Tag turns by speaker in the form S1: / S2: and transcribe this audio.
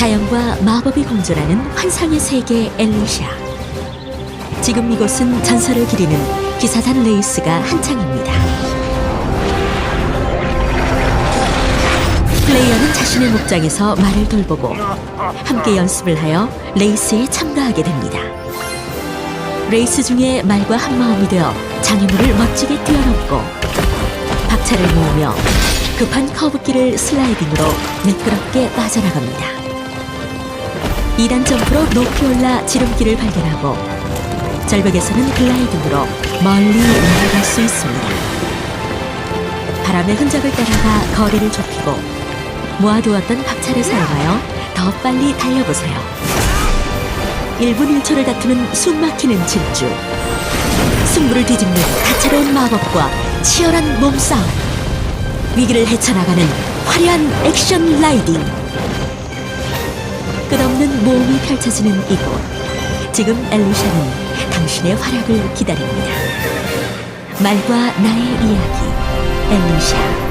S1: 자연과 마법이 공존하는 환상의 세계 엘리샤. 지금 이곳은 전설을 기리는 기사단 레이스가 한창입니다. 플레이어는 자신의 목장에서 말을 돌보고 함께 연습을 하여 레이스에 참가하게 됩니다. 레이스 중에 말과 한마음이 되어 장애물을 멋지게 뛰어넘고 박차를 모으며 급한 커브길을 슬라이딩으로 매끄럽게 빠져나갑니다. 2단 점프로 높이 올라 지름길을 발견하고 절벽에서는 글라이딩으로 멀리 날아갈 수 있습니다. 바람의 흔적을 따라가 거리를 좁히고 모아두었던 박차를 사용하여 더 빨리 달려보세요. 1분 1초를 다투는 숨막히는 질주. 승부를 뒤집는 다채로운 마법과 치열한 몸싸움. 위기를 헤쳐나가는 화려한 액션 라이딩. 끝없는 모험이 펼쳐지는 이곳. 지금 엘리샤는 당신의 활약을 기다립니다. 말과 나의 이야기. 엘리샤.